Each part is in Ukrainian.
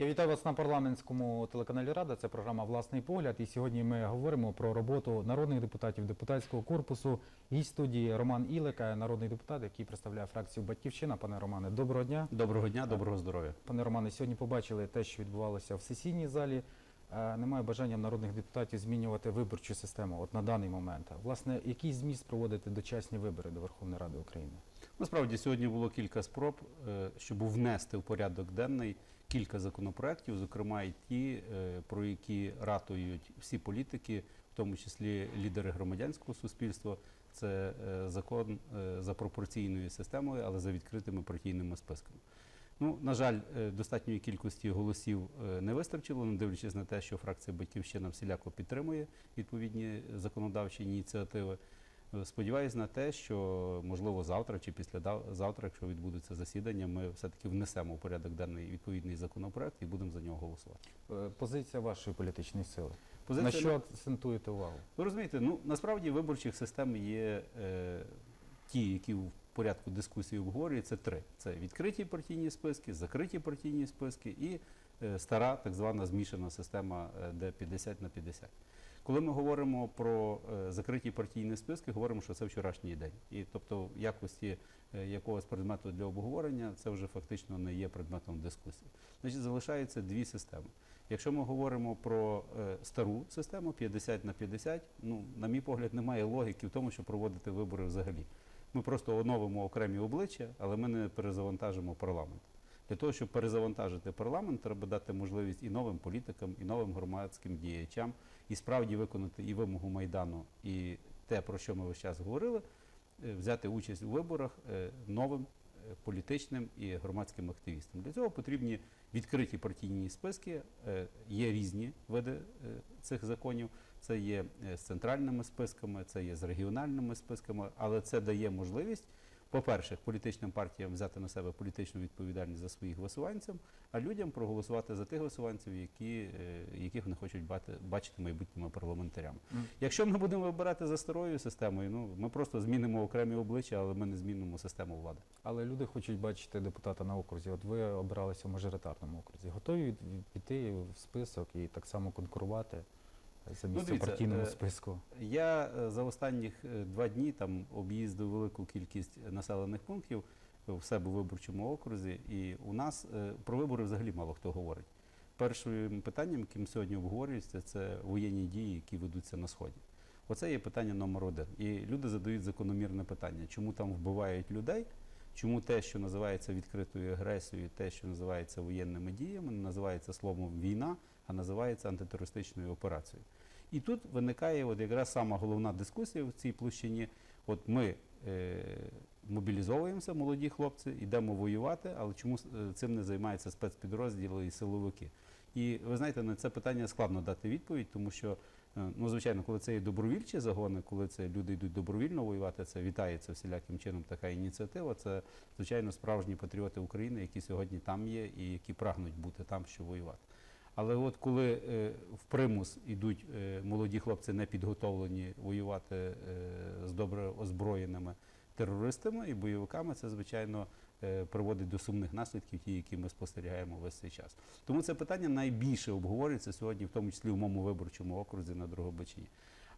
Я вітаю вас на парламентському телеканалі Рада. Це програма Власний погляд. І сьогодні ми говоримо про роботу народних депутатів депутатського корпусу. Гість студії Роман Ілика, народний депутат, який представляє фракцію Батьківщина. Пане Романе, доброго дня. Доброго дня, доброго здоров'я. Пане Романе, сьогодні побачили те, що відбувалося в сесійній залі. Е, Немає бажання народних депутатів змінювати виборчу систему от на даний момент. Власне, який зміст проводити дочасні вибори до Верховної Ради України? Насправді сьогодні було кілька спроб, е, щоб внести в порядок денний кілька законопроєктів, зокрема і ті, е, про які ратують всі політики, в тому числі лідери громадянського суспільства. Це е, закон е, за пропорційною системою, але за відкритими партійними списками. Ну, на жаль, достатньої кількості голосів не вистачило, не дивлячись на те, що фракція Батьківщина всіляко підтримує відповідні законодавчі ініціативи. Сподіваюсь на те, що можливо завтра чи післязавтра, якщо відбудеться засідання, ми все-таки внесемо в порядок денний відповідний законопроект і будемо за нього голосувати. Е, Позиція вашої політичної сили. Позиція На що акцентуєте увагу? Ви розумієте, ну насправді виборчих систем є е, ті, які в порядку дискусії обговорюються три: це відкриті партійні списки, закриті партійні списки і стара так звана змішана система, е, де 50 на 50. Коли ми говоримо про е, закриті партійні списки, говоримо, що це вчорашній день. І тобто в якості е, якогось предмету для обговорення це вже фактично не є предметом дискусії. Значить, залишаються дві системи. Якщо ми говоримо про е, стару систему 50 на 50, ну, на мій погляд, немає логіки в тому, щоб проводити вибори взагалі. Ми просто оновимо окремі обличчя, але ми не перезавантажимо парламент. Для того, щоб перезавантажити парламент, треба дати можливість і новим політикам, і новим громадським діячам, і справді виконати і вимогу Майдану, і те, про що ми весь час говорили, е, взяти участь у виборах е, новим е, політичним і громадським активістам. Для цього потрібні відкриті партійні списки. Є різні види цих законів. Це є з центральними списками, це є з регіональними списками, але це дає можливість, по-перше, політичним партіям взяти на себе політичну відповідальність за своїх висуванців, а людям проголосувати за тих висуванців, які, е, яких вони хочуть бати, бачити майбутніми парламентарями. Мгм. Якщо ми будемо вибирати за старою системою, ну ми просто змінимо окремі обличчя, але ми не змінимо систему влади. Але люди хочуть бачити депутата на окрузі. От ви обиралися в мажоритарному окрузі. Готові піти в список і так само конкурувати за місце дивіться, партійному е, списку? Я е, за останніх е, два дні там об'їздив велику кількість населених пунктів в себе в виборчому окрузі, і у нас про вибори взагалі мало хто говорить. Першим питанням, яким сьогодні обговорюється, це воєнні дії, які ведуться на сході. Оце є питання номер один. І люди задають закономірне питання, чому там вбивають людей, чому те, що називається відкритою агресією, те, що називається воєнними діями, не називається словом війна, а називається антитерористичною операцією. І тут виникає от якраз сама головна дискусія в цій площині. От ми е, мобілізовуємося, молоді хлопці, йдемо воювати, але чому е, цим не займаються спецпідрозділи і силовики? І ви знаєте, на це питання складно дати відповідь, тому що, е, ну, звичайно, коли це є добровільчі загони, коли це люди йдуть добровільно воювати, це вітається всіляким чином така ініціатива. Це, звичайно, справжні патріоти України, які сьогодні там є і які прагнуть бути там, щоб воювати. Але от коли е, в примус йдуть е, молоді хлопці не підготовлені воювати е, з добре озброєними терористами і бойовиками, це звичайно приводить до сумних наслідків, ті, які ми спостерігаємо весь цей час. Тому це питання найбільше обговорюється сьогодні, в тому числі в моєму виборчому окрузі на Дрогобичині.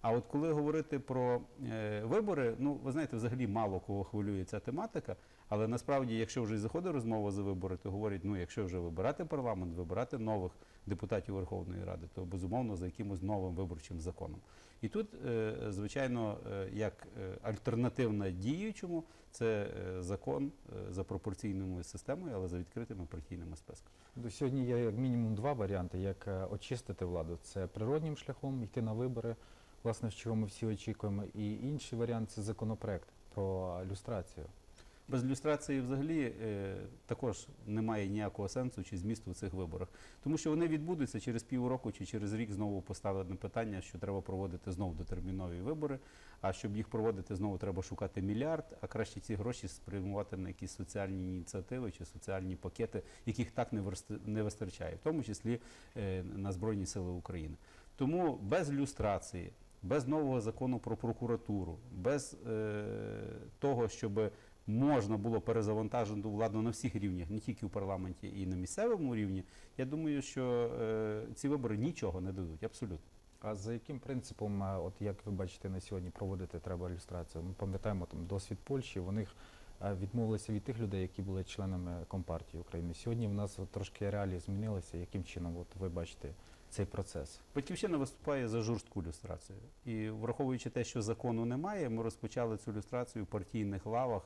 А от коли говорити про е, вибори, ну ви знаєте, взагалі мало кого хвилює ця тематика. Але насправді, якщо вже й заходить розмова за вибори, то говорять, ну якщо вже вибирати парламент, вибирати нових депутатів Верховної Ради, то безумовно за якимось новим виборчим законом. І тут, е, звичайно, е, як е, альтернативна діючому, це закон за пропорційною системою, але за відкритими партійними списками. Сьогодні є як мінімум два варіанти, як очистити владу. Це природнім шляхом йти на вибори, власне, з чого ми всі очікуємо. І інший варіант це законопроект про люстрацію. Без люстрації взагалі е, також немає ніякого сенсу чи змісту в цих виборах, тому що вони відбудуться через півроку чи через рік знову поставлене питання, що треба проводити знову дотермінові вибори. А щоб їх проводити, знову треба шукати мільярд, а краще ці гроші спрямувати на якісь соціальні ініціативи чи соціальні пакети, яких так не вистачає, в тому числі е, на Збройні Сили України. Тому без люстрації, без нового закону про прокуратуру, без е, того, щоб можна було перезавантажити владу на всіх рівнях, не тільки в парламенті і на місцевому рівні, я думаю, що е, ці вибори нічого не дадуть, абсолютно. А за яким принципом, е, от як ви бачите на сьогодні, проводити треба ілюстрацію? Ми пам'ятаємо там досвід Польщі. Вони е, відмовилися від тих людей, які були членами Компартії України. Сьогодні в нас от трошки реалії змінилися. Яким чином от ви бачите цей процес? Батьківщина виступає за жорстку люстрацію. І враховуючи те, що закону немає, ми розпочали цю люстрацію в партійних лавах,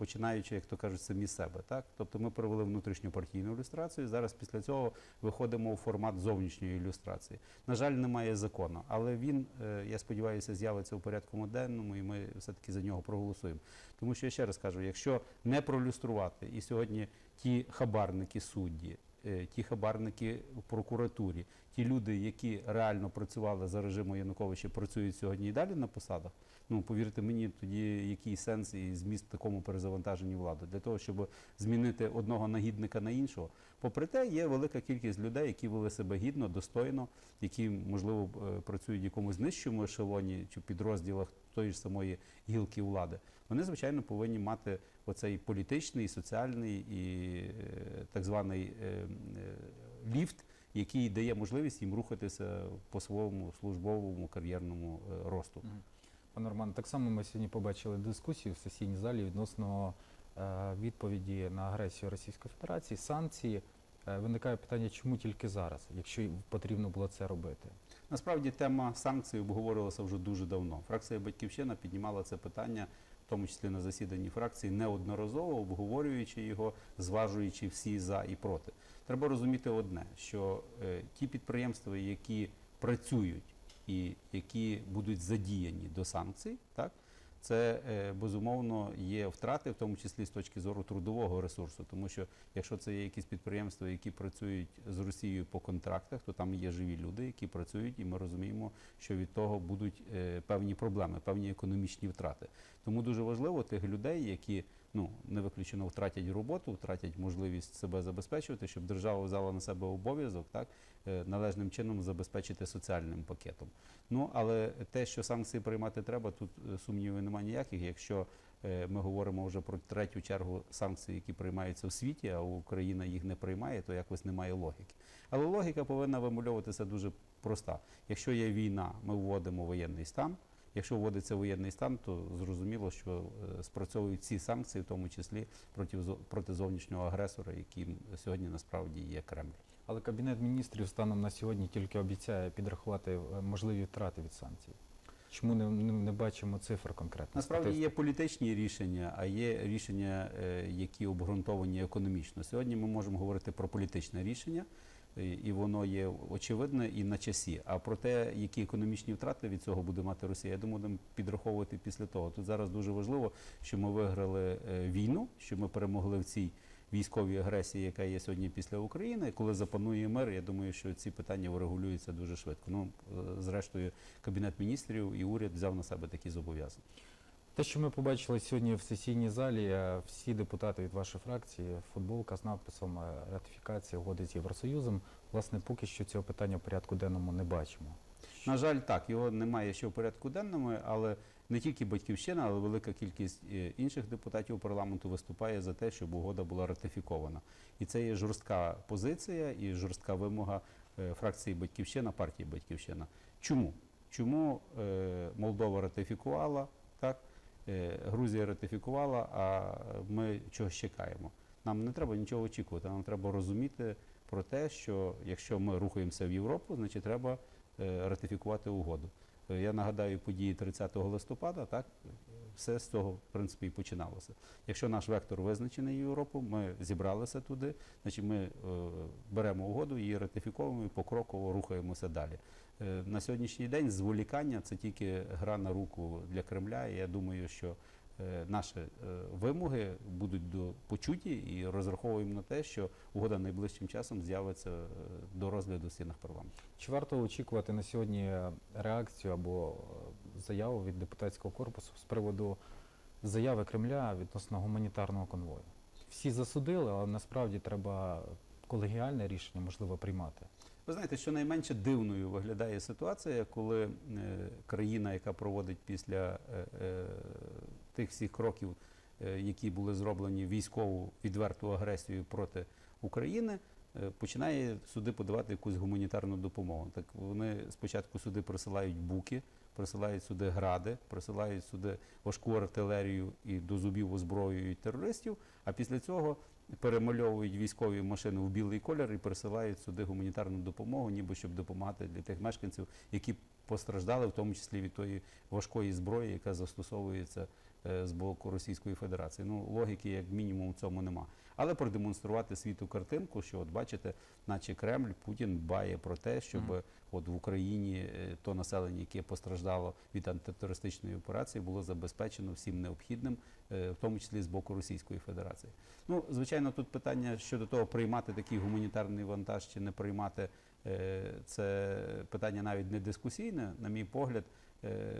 починаючи, як то кажуть, самі себе. Так? Тобто ми провели внутрішню партійну ілюстрацію. Зараз після цього виходимо у формат зовнішньої ілюстрації. На жаль, немає закону, але він, е, я сподіваюся, з'явиться у порядку денному, і ми все-таки за нього проголосуємо. Тому що я ще раз кажу, якщо не пролюструвати, і сьогодні ті хабарники судді, е, ті хабарники в прокуратурі, ті люди, які реально працювали за режиму Януковича, працюють сьогодні і далі на посадах. Ну повірте мені, тоді який сенс і зміст такому перезавантаженні влади для того, щоб змінити одного нагідника на іншого. Попри те, є велика кількість людей, які вели себе гідно, достойно, які можливо е, працюють в якомусь нижчому ешелоні чи підрозділах тої ж самої гілки влади. Вони звичайно повинні мати оцей політичний, соціальний і е, так званий е, ліфт, який дає можливість їм рухатися по своєму службовому кар'єрному е, росту. Пане Роман, так само ми сьогодні побачили дискусію в сесійній залі відносно е, відповіді на агресію Російської Федерації, санкції. Е, виникає питання, чому тільки зараз, якщо потрібно було це робити? Насправді тема санкцій обговорювалася вже дуже давно. Фракція Батьківщина піднімала це питання, тому числі на засіданні фракції, неодноразово обговорюючи його, зважуючи всі за і проти. Треба розуміти одне, що е, ті підприємства, які працюють і які будуть задіяні до санкцій, так це е, безумовно є втрати, в тому числі з точки зору трудового ресурсу. Тому що якщо це є якісь підприємства, які працюють з Росією по контрактах, то там є живі люди, які працюють, і ми розуміємо, що від того будуть е, певні проблеми, певні економічні втрати. Тому дуже важливо тих людей, які ну не виключено втратять роботу, втратять можливість себе забезпечувати, щоб держава взяла на себе обов'язок, так е, належним чином забезпечити соціальним пакетом. Ну але те, що санкції приймати треба, тут е, сумнівів немає ніяких. Якщо е, ми говоримо вже про третю чергу санкцій, які приймаються в світі, а Україна їх не приймає, то якось немає логіки. Але логіка повинна вимальовуватися дуже проста. Якщо є війна, ми вводимо воєнний стан. Якщо вводиться воєнний стан, то зрозуміло, що е, спрацьовують ці санкції, в тому числі проти, проти зовнішнього агресора, яким сьогодні насправді є Кремль. Але Кабінет міністрів станом на сьогодні тільки обіцяє підрахувати е, можливі втрати від санкцій. Чому не, не, не бачимо цифр конкретно? Насправді є політичні рішення, а є рішення, е, які обґрунтовані економічно. Сьогодні ми можемо говорити про політичне рішення, і воно є очевидне і на часі. А про те, які економічні втрати від цього буде мати Росія, я думаю, будемо підраховувати після того. Тут зараз дуже важливо, що ми виграли е, війну, що ми перемогли в цій військовій агресії, яка є сьогодні після України. Коли запанує мир, я думаю, що ці питання врегулюються дуже швидко. Ну, е, зрештою, кабінет міністрів і уряд взяв на себе такі зобов'язання. Те, що ми побачили сьогодні в сесійній залі, е, всі депутати від вашої фракції, футболка з надписом е, ратифікація угоди з Євросоюзом, власне, поки що цього питання в порядку денному не бачимо. На жаль, так, його немає ще в порядку денному, але не тільки батьківщина, але велика кількість е, інших депутатів парламенту виступає за те, щоб угода була ратифікована. І це є жорстка позиція і жорстка вимога фракції Батьківщина, партії Батьківщина. Чому? Чому Молдова ратифікувала, Грузія ратифікувала, а ми чогось чекаємо? Нам не треба нічого очікувати, нам треба розуміти про те, що якщо ми рухаємося в Європу, значить треба е, ратифікувати угоду. Е, Я нагадаю події 30 листопада, так все з цього в принципі і починалося. Якщо наш вектор визначений Європу, ми зібралися туди, значить ми е, беремо угоду, її ратифіковуємо і покроково рухаємося далі. Е, на сьогоднішній день зволікання це тільки гра на руку для Кремля. І я думаю, що е, наші е, вимоги будуть до почуті і розраховуємо на те, що угода найближчим часом з'явиться до розгляду в стінах парламенту. Чи варто очікувати на сьогодні реакцію або заяву від депутатського корпусу з приводу заяви Кремля відносно гуманітарного конвою? Всі засудили, але насправді треба колегіальне рішення можливо приймати. Ви знаєте, що найменше дивною виглядає ситуація, коли е, країна, яка проводить після е, е, тих всіх кроків які були зроблені військову відверту агресію проти України, починає сюди подавати якусь гуманітарну допомогу. Так вони спочатку сюди присилають буки, присилають сюди гради, присилають сюди важку артилерію і до зубів озброюють терористів. А після цього перемальовують військові машини в білий колір і присилають сюди гуманітарну допомогу, ніби щоб допомагати для тих мешканців, які постраждали, в тому числі від тої важкої зброї, яка застосовується е, з боку Російської Федерації. Ну логіки, як мінімум, в цьому нема. Але продемонструвати світу картинку, що от бачите, наче Кремль Путін дбає про те, щоб Мгм. от в Україні е, то населення, яке постраждало від антитерористичної операції, було забезпечено всім необхідним, е, в тому числі з боку Російської Федерації. Ну, звичайно, тут питання щодо того, приймати такий гуманітарний вантаж чи не приймати, це питання навіть не дискусійне, на мій погляд. е,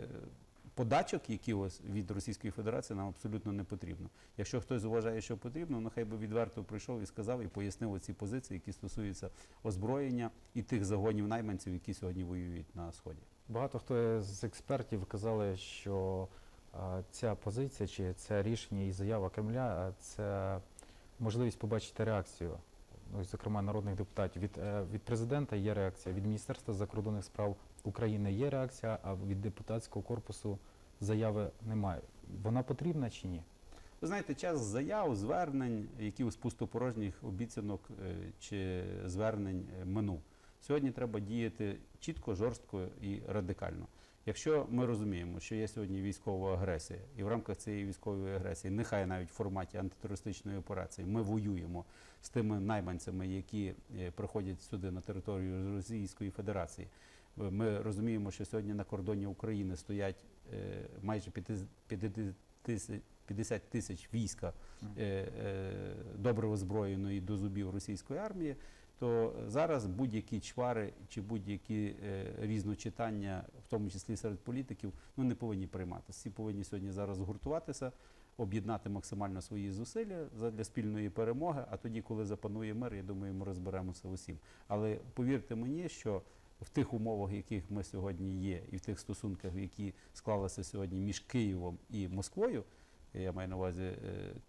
Подачок якихось від Російської Федерації нам абсолютно не потрібно. Якщо хтось вважає, що потрібно, нехай би відверто прийшов і сказав і пояснив ці позиції, які стосуються озброєння і тих загонів найманців, які сьогодні воюють на сході. Багато хто з експертів казали, що ця позиція чи це рішення і заява Кремля це можливість побачити реакцію. Ну, зокрема, народних депутатів. Від, е, від президента є реакція, від Міністерства закордонних справ України є реакція, а від депутатського корпусу заяви немає. Вона потрібна чи ні? Ви знаєте, час заяв, звернень, якихось пустопорожніх обіцянок е, чи звернень е, минув. Сьогодні треба діяти чітко, жорстко і радикально. Якщо ми розуміємо, що є сьогодні військова агресія, і в рамках цієї військової агресії, нехай навіть в форматі антитерористичної операції, ми воюємо з тими найманцями, які е, приходять сюди на територію Російської Федерації. Е, Ми розуміємо, що сьогодні на кордоні України стоять е, майже 50 тисяч війська добре озброєної до зубів російської армії, то зараз будь-які чвари чи будь-які е, різночитання, в тому числі серед політиків, ну не повинні прийматися. Всі повинні сьогодні зараз згуртуватися, об'єднати максимально свої зусилля для спільної перемоги. А тоді, коли запанує мир, я думаю, ми розберемося усім. Але повірте мені, що в тих умовах, в яких ми сьогодні є, і в тих стосунках, які склалися сьогодні між Києвом і Москвою, я маю на увазі е,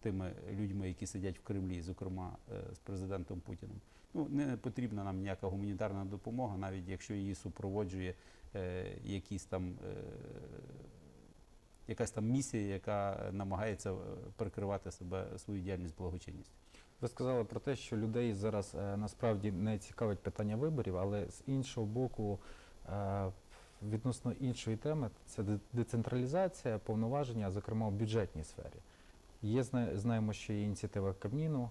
тими людьми, які сидять в Кремлі, зокрема е, з президентом Путіним. Ну не потрібна нам ніяка гуманітарна допомога, навіть якщо її супроводжує е, якісь там. Е, Якась там місія, яка намагається е, прикривати себе свою діяльність благочинністю. Ви сказали про те, що людей зараз е, насправді не цікавить питання виборів, але з іншого боку, е, відносно іншої теми, це децентралізація, повноваження, зокрема в бюджетній сфері. Є знаємо, що є ініціатива Кабміну,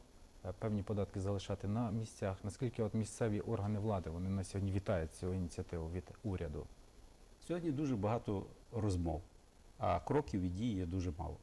певні податки залишати на місцях. Наскільки от місцеві органи влади вони на сьогодні вітають цю ініціативу від уряду? Сьогодні дуже багато розмов, а кроків і дій є дуже мало.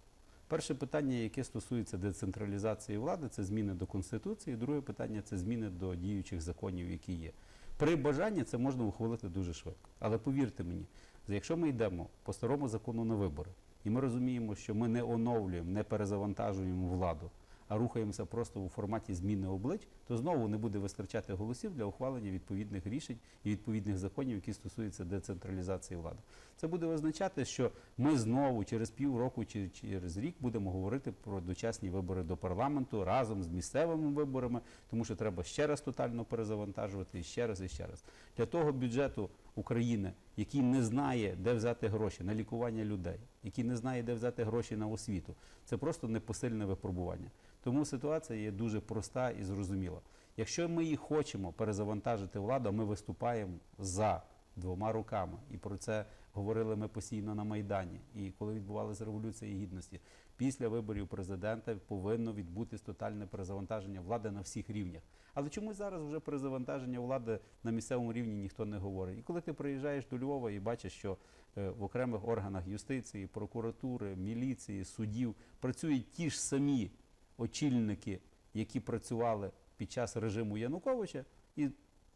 Перше питання, яке стосується децентралізації влади, це зміни до Конституції. Друге питання це зміни до діючих законів, які є. При бажанні це можна ухвалити дуже швидко. Але повірте мені, якщо ми йдемо по старому закону на вибори, і ми розуміємо, що ми не оновлюємо, не перезавантажуємо владу, а рухаємося просто у форматі зміни облич, то знову не буде вистачати голосів для ухвалення відповідних рішень і відповідних законів, які стосуються децентралізації влади. Це буде означати, що ми знову через півроку чи через рік будемо говорити про дочасні вибори до парламенту разом з місцевими виборами, тому що треба ще раз тотально перезавантажувати і ще раз і ще раз. Для того бюджету України, який не знає, де взяти гроші на лікування людей, який не знає, де взяти гроші на освіту, це просто непосильне випробування. Тому ситуація є дуже проста і зрозуміла. Якщо ми її хочемо перезавантажити владу, ми виступаємо за двома руками, і про це говорили ми постійно на Майдані. І коли відбувалася революція гідності, після виборів президента повинно відбутись тотальне перезавантаження влади на всіх рівнях. Але чомусь зараз вже перезавантаження влади на місцевому рівні ніхто не говорить. І коли ти приїжджаєш до Львова і бачиш, що е, в окремих органах юстиції, прокуратури, міліції, судів працюють ті ж самі очільники, які працювали під час режиму Януковича, і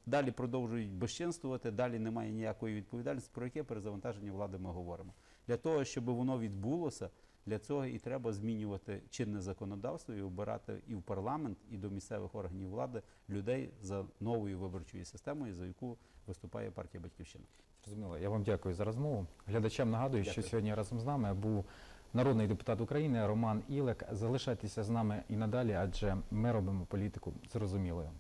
далі продовжують безчинствувати, далі немає ніякої відповідальності, про яке перезавантаження влади ми говоримо. Для того, щоб воно відбулося, для цього і треба змінювати чинне законодавство і обирати і в парламент, і до місцевих органів влади людей за новою виборчою системою, за яку виступає партія Батьківщина. Зрозуміло. Я вам дякую за розмову. Глядачам нагадую, що сьогодні разом з нами був народний депутат України Роман Ілик. Залишайтеся з нами і надалі, адже ми робимо політику зрозумілою.